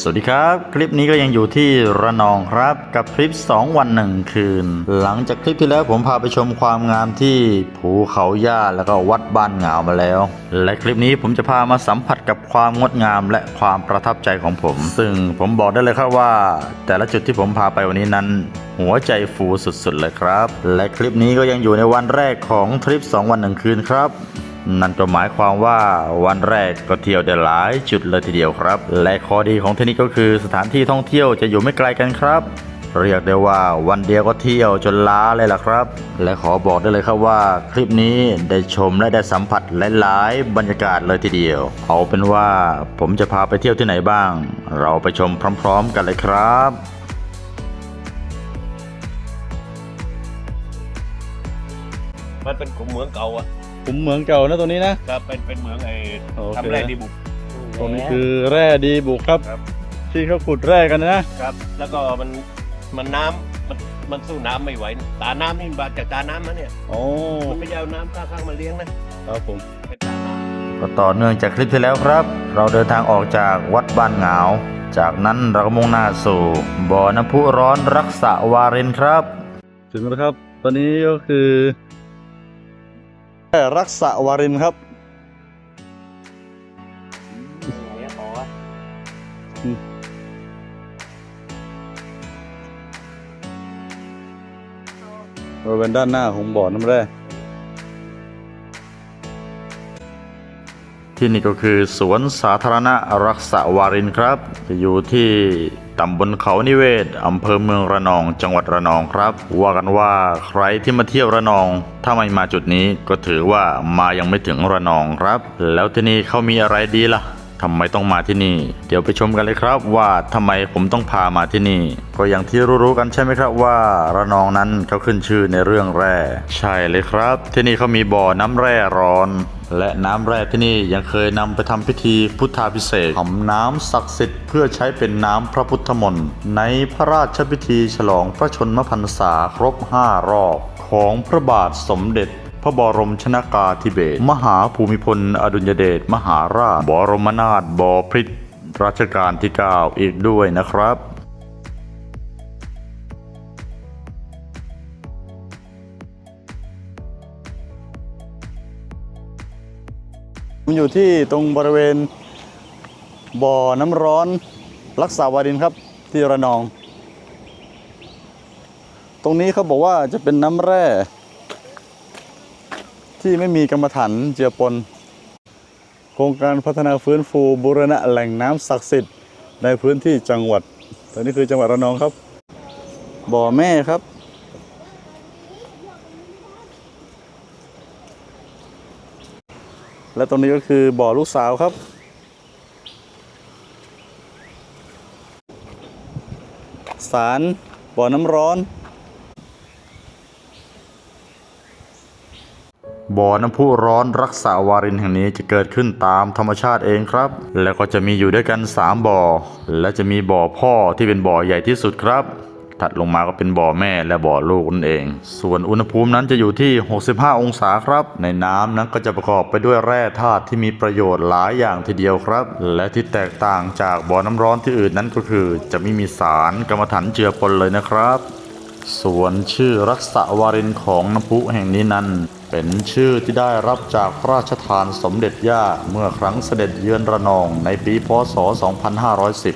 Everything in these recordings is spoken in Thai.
สวัสดีครับ คลิปนี้ก็ยังอยู่ที่ระนองครับกับคลิป 2 วัน 1 คืน หลังจากคลิปที่แล้วผมพาไปชมความงามที่ภูเขาย่าแล้วก็วัดบ้านเหงามาแล้ว และคลิปนี้ผมจะพามาสัมผัสกับความงดงามและความประทับใจของผม ซึ่งผมบอกได้เลยครับว่า แต่ละจุดที่ผมพาไปวันนี้นั้น หัวใจฟูสุดๆเลยครับ และคลิปนี้ก็ยังอยู่ในวันแรกของทริป 2 วัน 1 คืนครับ นั่นก็หมายความว่าวันแรกก็เที่ยวได้หลายจุดเลยทีเดียวครับ และข้อดีของที่นี่ก็คือสถานที่ท่องเที่ยวจะอยู่ไม่ไกลกันครับเรียกได้ว่าวันเดียวก็เที่ยวจนล้าเลยล่ะครับ และขอบอกได้เลยครับว่า คลิปนี้ได้ชมและได้สัมผัสหลายๆบรรยากาศเลยทีเดียว เอาเป็นว่าผมจะพาไปเที่ยวที่ไหนบ้าง เราไปชมพร้อม ๆ กันเลยครับมันเป็นขุมเหมืองเก่าอะ ผมเหมืองเก่านะตัวนี้นะครับเป็นเป็นเหมืองไอ้โอเค ทำแร่ดีบุก ตรงนี้คือแร่ดีบุกครับ ครับ ที่เขาขุดแร่กันนะครับ แล้วก็มันมันน้ำมันมันสู้น้ำไม่ไหวตาน้ำนี่มาจากตาน้ำนะเนี่ยโอ้มันไม่ได้เอาน้ำข้างๆมาเลี้ยงนะครับผม เป็นตาน้ำ ก็ต่อเนื่องจากคลิปที่แล้วครับ เราเดินทางออกจากวัดบ้านเหงา จากนั้นเราก็มุ่งหน้าสู่บ่อน้ำพุร้อนรักษาวารินครับ ถึงแล้วครับ ตอนนี้ก็คือ รักษาวารินครับบริเวณด้านหน้าของบ่อน้ำแร่ที่นี่ก็คือสวนสาธารณะรักษาวารินครับ จะอยู่ที่ตำบลเขานิเวศ อำเภอเมืองระนอง จังหวัดระนองครับ ว่ากันว่าใครที่มาเที่ยวระนอง ถ้าไม่มาจุดนี้ก็ถือว่ามายังไม่ถึงระนองครับ แล้วที่นี่เขามีอะไรดีล่ะ ทำไมต้องมาที่นี่ เดี๋ยวไปชมกันเลยครับว่าทำไมผมต้องพามาที่นี่ ก็อย่างที่รู้ๆกันใช่ไหมครับว่าระนองนั้นเขาขึ้นชื่อในเรื่องแร่ ใช่เลยครับ ที่นี่เขามีบ่อน้ำแร่ร้อนและน้ำแร่ที่นี่ยังเคยนำไปทำพิธีพุทธาพิเศษทำน้ำศักดิ์สิทธิ์เพื่อใช้เป็นน้ำพระพุทธมนต์ในพระราชพิธีฉลองพระชนมพรรษาครบ 5 รอบ ของพระบาทสมเด็จ พระบรมชนากาธิเบศมหาภูมิพล อดุลยเดชมหาราช บรมนาถบพิตรรัชกาลที่ 9 อีกด้วยนะครับมันอยู่ที่ตรงบริเวณบ่อน้ำร้อนรักษาวารินครับที่ระนอง ตรงนี้เขาบอกว่าจะเป็นน้ำแร่ ที่ไม่มีกรรมฐานเจือปน โครงการพัฒนาฟื้นฟูบูรณะแหล่งน้ำศักดิ์สิทธิ์ในพื้นที่จังหวัดตอนนี้คือจังหวัดระนองครับ บ่อแม่ครับ และตรงนี้ก็คือบ่อลูกสาวครับ สารบ่อน้ำร้อน บ่อน้ำพุร้อนรักษาวารินแห่งนี้จะเกิดขึ้นตามธรรมชาติเองครับ แล้วก็จะมีอยู่ด้วยกัน 3 บ่อ และจะมีบ่อพ่อที่เป็นบ่อใหญ่ที่สุดครับ ถัดลงมาก็เป็นบ่อแม่และบ่อลูกนั่นเอง ส่วนอุณหภูมินั้นจะอยู่ที่ 65 องศาครับ ในน้ำนั้นก็จะประกอบไปด้วยแร่ธาตุที่มีประโยชน์หลายอย่างทีเดียวครับ และที่แตกต่างจากบ่อน้ำร้อนที่อื่นนั้นก็คือ จะไม่มีสารกรรมฐานเจือปนเลยนะครับ ส่วนชื่อรักษาวารินของน้ำพุแห่งนี้นั้น เป็นชื่อที่ได้รับจากพระราชทานสมเด็จย่าเมื่อครั้งเสด็จเยือนระนองในปีพศ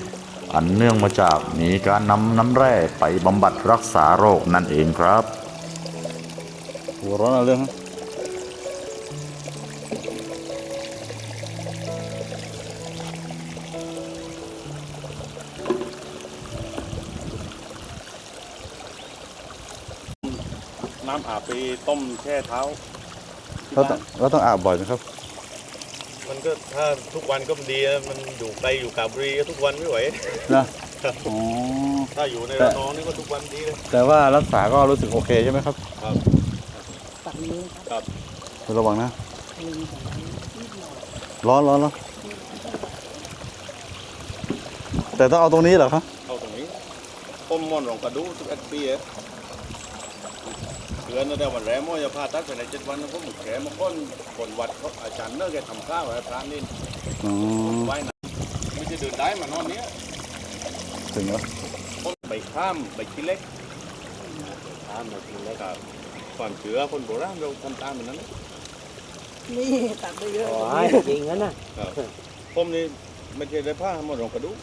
2510 อันเนื่องมาจากมีการนำน้ำแร่ไปบำบัดรักษาโรคนั่นเองครับหัวร้อนอะไรเรื่องน้ำอาบไปต้มแช่เท้า เราบ้านต้องเราต้องอาบบ่อยไหมครับ มันก็ถ้าทุกวันก็ดีนะมันอยู่ไกลอยู่กาบบุรีก็ทุกวันไม่ไหวนะครับอ๋อถ้าอยู่ในแต่ระนองนี่ก็ทุกวันดีเลยแต่ว่ารักษาก็รู้สึกโอเคใช่ไหมครับ ครับฝั่งนี้ครับครับระวังนะลิงของนิดหน่อยร้อนร้อนร้อนแต่ต้องเอาตรงนี้เหรอครับเข้าตรงนี้ต้มม่อนรองกระดูทุกอาทิตย์เดือนนึงแต่วันแรกมั่จะพาตัดไปในเจ็ดวันนะผมแขมาก้นผลวัดเขาอาจารย์เลิกแกทำข้าวไอ้พระนี่อ๋อไว้นะไม่ใช่เดินได้มานอนเนี้ยถึงแล้วไปข้ามไปขี้เล็กข้ามไปขี้เล็กครับความเชื่อคนโบราณเราทำตามแบบนั้นนี่ตัดได้เยอะโอ้ยจริงงั้นนะผมนี่ไม่ใช่ได้ผ้ามาลงกระดูก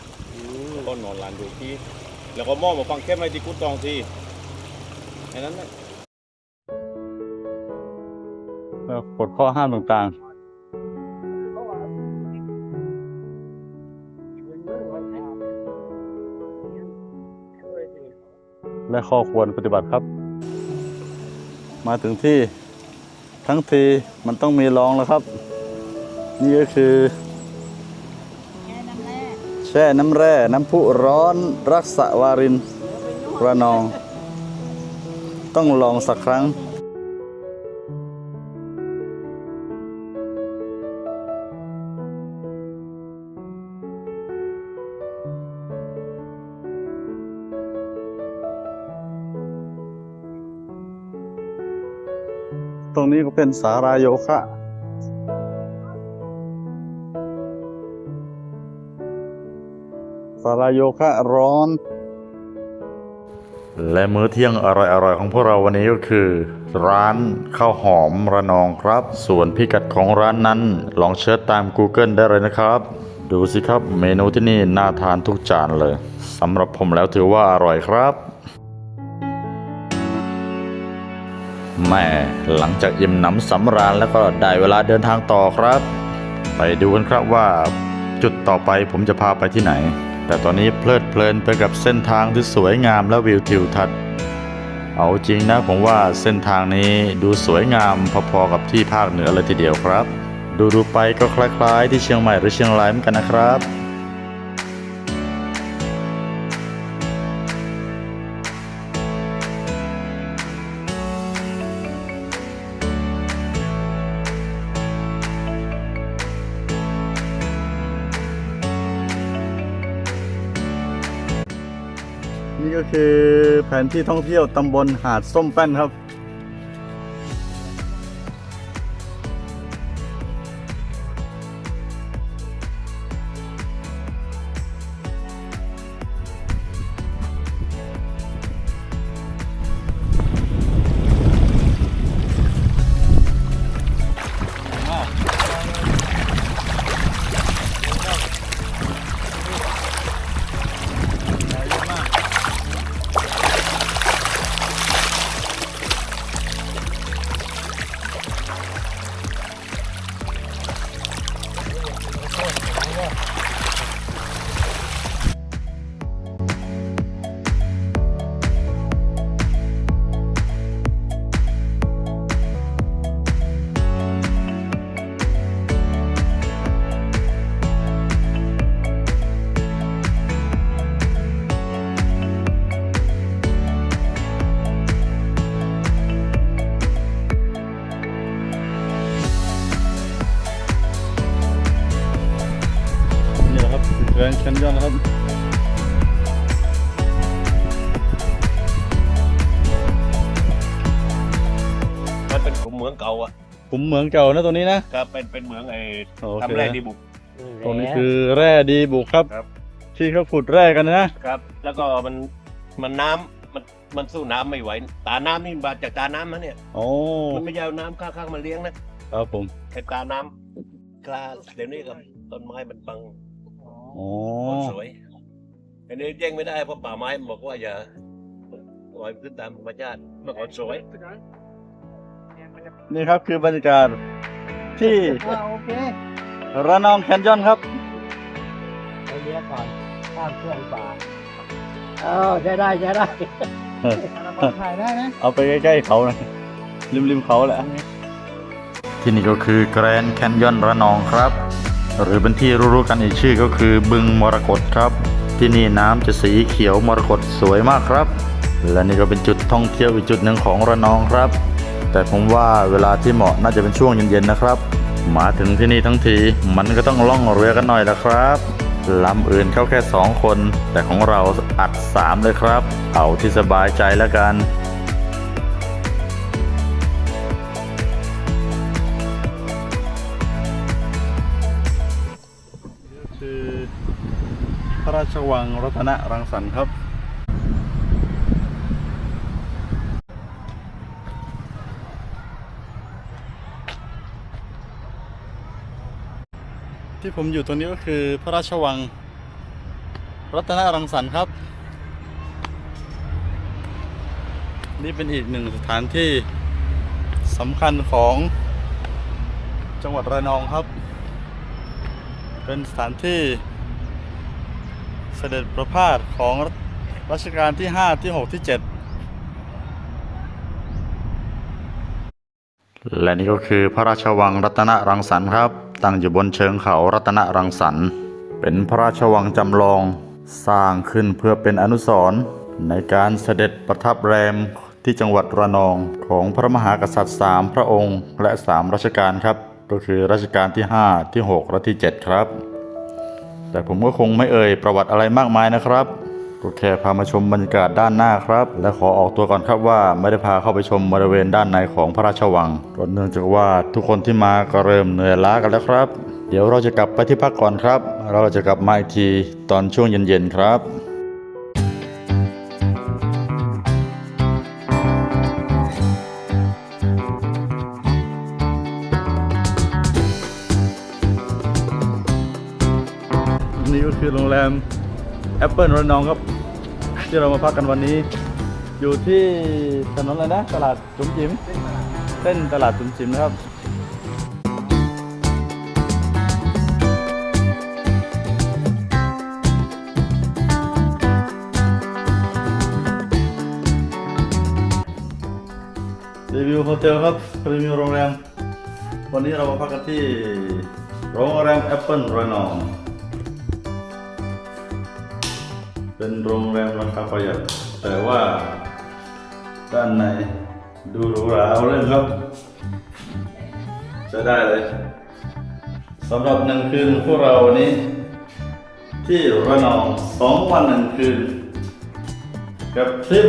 ก็นอนลานดูที่แล้วก็มองมาฟังแค่ไม่ที่กุดตองทีแค่นั้นแหละ กฎข้อห้ามต่างๆ และข้อควรปฏิบัติครับ มาถึงที่ทั้งทีมันต้องมีรองแล้วครับ นี่ก็คือแค่น้ำแร่แช่น้ำแร่ น้ำพุร้อนรักษาวารินระนอง ต้องลองสักครั้ง ตรงนี้ก็เป็นสาราโยคะสาราโยคะร้อน และมื้อเที่ยงอร่อยๆของพวกเราวันนี้ก็คือ ร้านข้าวหอมระนองครับ ส่วนพิกัดของร้านนั้น ลองเชิญตาม Google ได้เลยนะครับ ดูสิครับเมนูที่นี่น่าทานทุกจานเลยสำหรับผมแล้วถือว่าอร่อยครับ แม่หลังจากอิ่มหนำสำราญแล้วก็ได้เวลาเดินทางต่อครับ ไปดูกันครับว่า จุดต่อไปผมจะพาไปที่ไหน แต่ตอนนี้เพลิดเพลินไปกับเส้นทางที่สวยงามและวิวทิวทัศน์เอาจริงนะผมว่าเส้นทางนี้ดูสวยงามพอๆกับที่ภาคเหนือเลยทีเดียวครับ ดูดูๆไปก็คล้ายๆ ที่เชียงใหม่หรือเชียงรายเหมือนกันนะครับ นี่ก็คือแผนที่ท่องเที่ยวตำบลหาดส้มแป้นครับ มันเป็นขุมเหมืองเก่าอะผมเหมืองเก่านะตัวนี้นะก็เป็นเป็นเหมืองไอ้โอเค ทำแร่ดีบุก ตรงนี้คือแร่ดีบุกครับ ครับ ที่เขาขุดแร่กันนะครับ แล้วก็มันมันน้ำมันมันสู้น้ำไม่ไหว ตาน้ำนี่มาจากตาน้ำนะเนี่ย โอ้มันไม่ใช่เอาน้ำข้างๆมาเลี้ยงนะครับผมไอ้ตาน้ำกลาเดี๋ยวนี้กับต้นไม้มันบังโอ้ต้นสวย อันนี้แย่งไม่ได้เพราะป่าไม้มันบอกว่าอย่าปล่อยขึ้นตามธรรมชาติเมื่อก่อนสวย นี่ครับคือบรรยากาศที่อ่าโอเคระนองแคนยอนครับไปเลี้ยก่อนข้ามช่วงป่าเออใช้ได้ใช้ได้ถ่ายได้นะ เอาไปใกล้ๆเขานะริมริมๆเขาแหละ ที่นี่ก็คือแกรนด์แคนยอนระนองครับ หรือเป็นที่รู้ๆกันอีกชื่อก็คือบึงมรกตครับ ที่นี่น้ำจะสีเขียวมรกตสวยมากครับ และนี่ก็เป็นจุดท่องเที่ยวอีกจุดหนึ่งของระนองครับ แต่ผมว่าเวลาที่เหมาะน่าจะเป็นช่วงเย็นๆนะครับ มาถึงที่นี่ทั้งทีมันก็ต้องล่องเรือกันหน่อยละครับลำอื่นเข้าแค่สองคน แต่ของเราอัดสามเลยครับ เอาที่สบายใจแล้วกันคือพระระราชวังรัตนรังสรรค์ครับ ที่ผมอยู่ตรงนี้ก็คือพระราชวัง รัตนรังสรรค์ครับ นี่เป็นอีกหนึ่งสถานที่สำคัญของจังหวัดระนองครับ เป็นสถานที่เสด็จประพาสของรัชกาลที่ 5 ที่ 6 ที่ 7 และนี่ก็คือพระราชวังรัตนรังสรรค์ครับ ตั้งอยู่บนเชิงเขารัตนรังสรรค์ เป็นพระราชวังจำลอง สร้างขึ้นเพื่อเป็นอนุสรณ์ในการเสด็จประทับแรมที่จังหวัดระนองของพระมหากษัตริย์สามพระองค์และสามรัชกาลครับ ก็คือรัชกาลที่ 5 ที่ 6 และที่ 7 ครับ แต่ผมก็คงไม่เอ่ยประวัติอะไรมากมายนะครับ ก็แค่พามาชมบรรยากาศด้านหน้าครับ และขอออกตัวก่อนครับว่าไม่ได้พาเข้าไปชมบริเวณด้านในของพระราชวังก็เนื่องจากว่าทุกคนที่มาก็เริ่มเหนื่อยล้ากันแล้วครับ เดี๋ยวเราจะกลับไปที่พักก่อนครับ เราจะกลับมาอีกทีตอนช่วงเย็นๆครับนี่ก็คือโรงแรม แอปเปิลระนองครับ ที่เรามาพักกันวันนี้ อยู่ที่ถนนอะไรนะ ตลาดจุ๋มจิ๋มเส้นตลาดจุ๋มจิ๋มนะครับรีวิวโฮเทลครับรีวิวโรงแรม วันนี้เรามาพักกันที่โรงแรมแอปเปิลระนอง เป็นโรงแรมราคาประหยัด แต่ว่า ด้านในดูหรูหราเอาเรื่องครับ จะได้เลยสำหรับหนึ่งคืนพวกเราวันนี้ ที่ระนองสองวันหนึ่งคืน กับทริป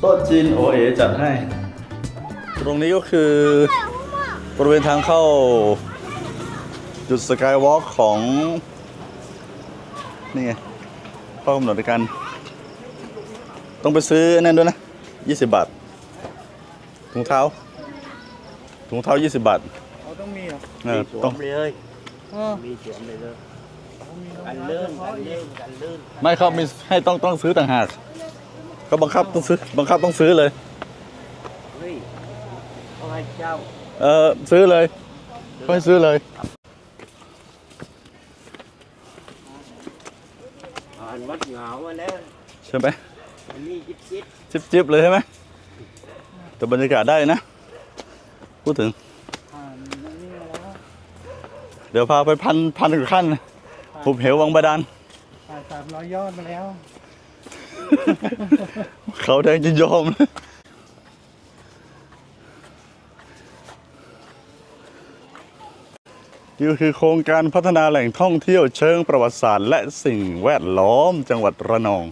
โต๊ะจีนโอเอจัดให้ ตรงนี้ก็คือบริเวณทางเข้า จุดสกายวอล์กของ นี่ไง ข้อกำหนดในการ ต้องไปซื้อนั่นด้วยนะ20บาท ถุงเท้า ถุงเท้า20บาทเขาต้องมีเหรอเออต้องเลยมีเสียมเลยเลยกันลื่นกันลื่นกันลื่นไม่เขามีให้ต้องต้องซื้อต่างหากเขาบังคับต้องซื้อ บังคับต้องซื้อเลย เฮ้ยเขาให้เจ้า เออซื้อเลยเขาให้ซื้อเลยผ่านวัดเหงามาแล้วใช่ไหมอันนี้จิ๊บจิ๊บจิบจิบเลยใช่ไหมแต่บรรยากาศได้นะ พูดถึง ผ่านอันนี้มาแล้วเดี๋ยวพาไปพันพันกว่าขั้นนะหุบเหววังบาดาลผ่านสามร้อยยอดมาแล้ว เขาแดงจะยอมนะ นี่คือโครงการพัฒนาแหล่งท่องเที่ยวเชิงประวัติศาสตร์ และสิ่งแวดล้อมจังหวัดระนอง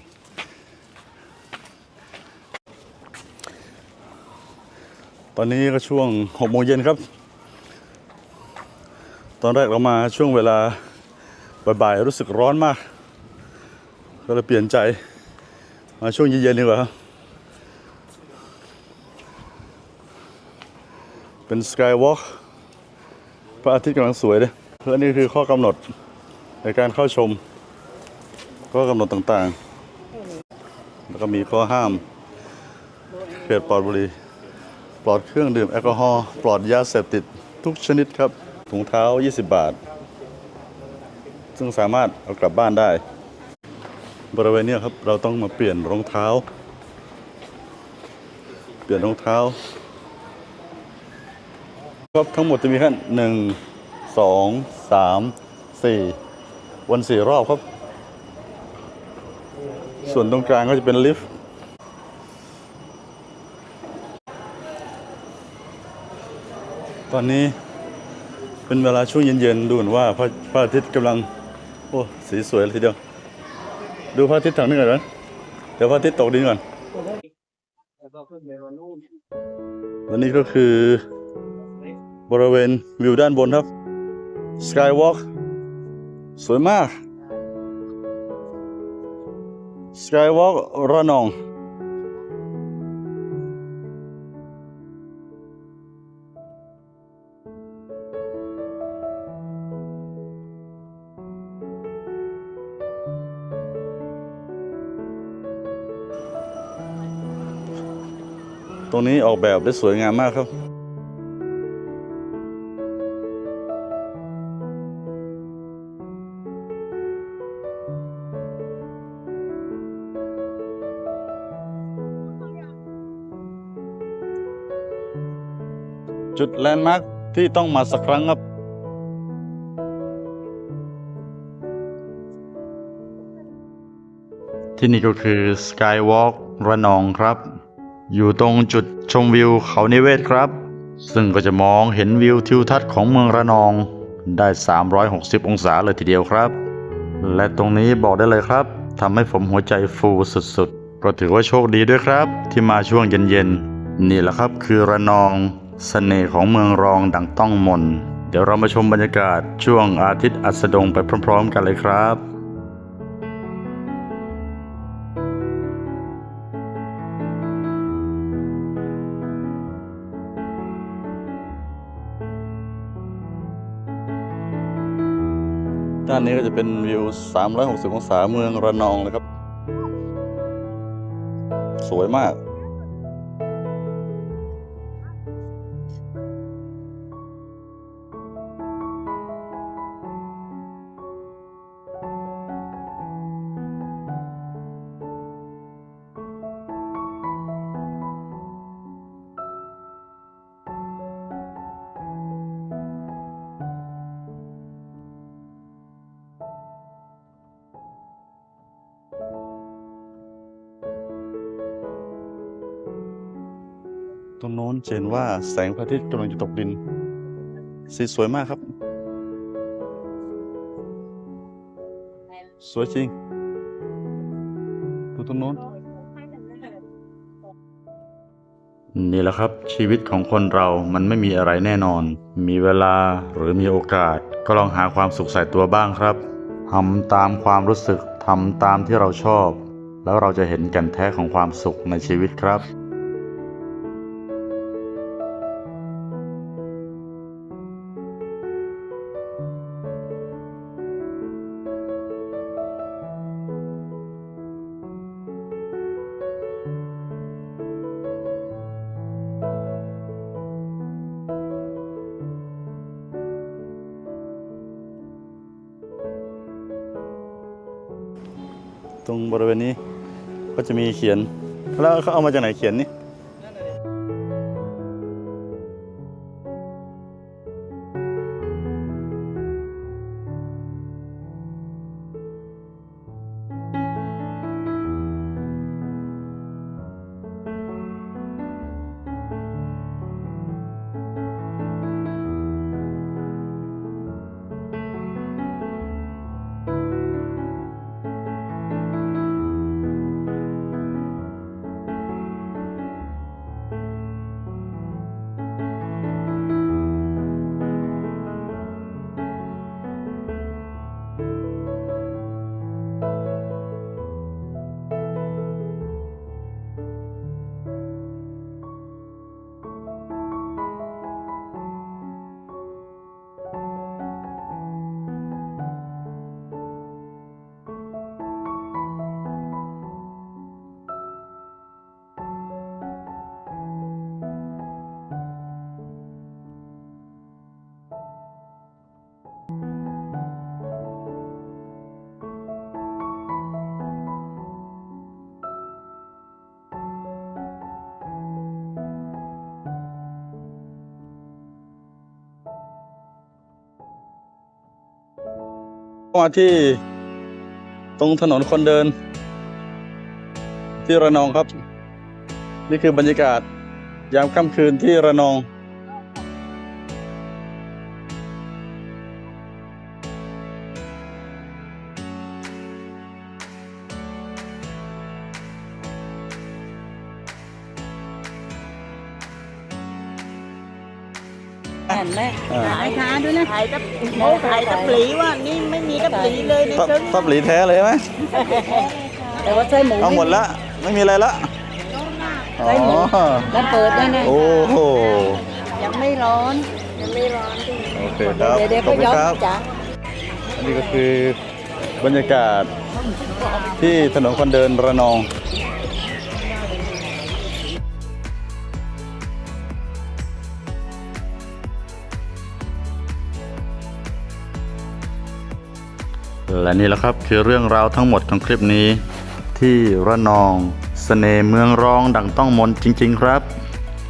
ตอนนี้ก็ช่วง6โมงเย็นครับ ตอนแรกเรามาช่วงเวลาบ่ายๆรู้สึกร้อนมาก ก็เลยเปลี่ยนใจมาช่วงเย็นๆดีกว่าครับเป็นสกายวอล์ก ระอาทิตย์กำลังสวยเลยและนี่คือข้อกำหนดในการเข้าชม ข้อกำหนดต่างๆ แล้วก็มีข้อห้ามเขตปลอดบุหรี่ปลอดเครื่องดื่มแอลกอฮอล์ปลอดยาเสพติดทุกชนิดครับถุงเท้า 20 บาท ซึ่งสามารถเอากลับบ้านได้ บริเวณนี้ครับเราต้องมาเปลี่ยนรองเท้า เปลี่ยนรองเท้า ครับทั้งหมดจะมีแค่หนึ่งสองสามสี่วนสี่รอบครับ ส่วนตรงกลางก็จะเป็นลิฟต์ตอนนี้เป็นเวลาช่วงเย็นๆดูเหมือนว่าพระพระอาทิตย์กำลัง โอ้สีสวยเลยทีเดียว ดูพระอาทิตย์ทางนี้ก่อนนะเดี๋ยวพระอาทิตย์ตกดินก่อนแล้วก็ขึ้นไปวันนู้นและนี่ก็คือ บริเวณวิวด้านบนครับ Skywalk สวยมากสกายวอล์กระนองตรงนี้ออกแบบได้สวยงามมากครับ จุดแลนด์มาร์คที่ต้องมาสักครั้งครับ ที่นี่ก็คือ Skywalk ระนองครับ อยู่ตรงจุดชมวิวเขานิเวศครับ ซึ่งก็จะมองเห็นวิวทิวทัศน์ของเมืองระนองได้ 360 องศาเลยทีเดียวครับ และตรงนี้บอกได้เลยครับทำให้ผมหัวใจฟูสุดๆ ก็ถือว่าโชคดีด้วยครับ ที่มาช่วงเย็นๆ นี่แหละครับคือระนอง เสน่ห์ของเมืองรองดังต้องมน เดี๋ยวเรามาชมบรรยากาศช่วงอาทิตย์อัสดงไปพร้อม ๆ กันเลยครับด้านนี้ก็จะเป็นวิว 360 องศาเมืองระนองเลยครับ สวยมาก จะเห็นว่าแสงพระอาทิตย์กำลังจะตกดิน สีสวยมากครับ สวยจริง ดูตรงโน้น นี่แหละครับ ชีวิตของคนเรามันไม่มีอะไรแน่นอน มีเวลาหรือมีโอกาส ก็ลองหาความสุขใส่ตัวบ้างครับทำตามความรู้สึกทำตามที่เราชอบ แล้วเราจะเห็นแก่นแท้ของความสุขในชีวิตครับ ตรงบริเวณนี้ก็จะมีเขียน แล้วเขาเอามาจากไหนเขียนนี่ มาที่ตรงถนนคนเดิน ที่ระนองครับ นี่คือบรรยากาศยามค่ำคืนที่ระนอง เห็นไหมอ่าขายค้าด้วยนะขายตะโอ้ขายตะปลีว่านี่ไม่มีตะปลีเลยในซับเชิงซับหลีแท้เลยไหมขแต่ว่าไส้หมูเอาหมดละไม่มีอะไรละอ๋ไส้หมูอแล้วเปิดได้ไงโอ้โหยังไม่ร้อนยังไม่ร้อนดิโอเคครับเดี๋ยวเดี๋ยวขอก็บคุณย้อนครับจ้ะอันนี้ก็คือบรรยากาศที่ถนนคนเดินระนอง และนี่แหละครับคือเรื่องราวทั้งหมดของคลิปนี้ ที่ระนองสเสน่ห์เมืองรองดังต้องมนจริง ๆ ครับ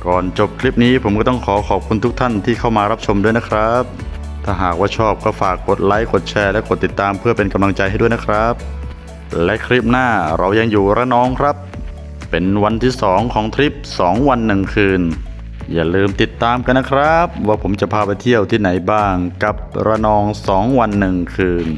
ก่อนจบคลิปนี้ผมก็ต้องขอขอบคุณทุกท่านที่เข้ามารับชมด้วยนะครับ ถ้าหากว่าชอบก็ฝากกดไลค์กดแชร์และกดติดตามเพื่อเป็นกำลังใจให้ด้วยนะครับ และคลิปหน้าเรายังอยู่ระนองครับ เป็นวันที่ 2 ของทริป 2 วันหนึ่งคืนอย่าลืมติดตามกันนะครับ ว่าผมจะพาไปเที่ยวที่ไหนบ้างกับระนอง 2 วันหนึ่งคืน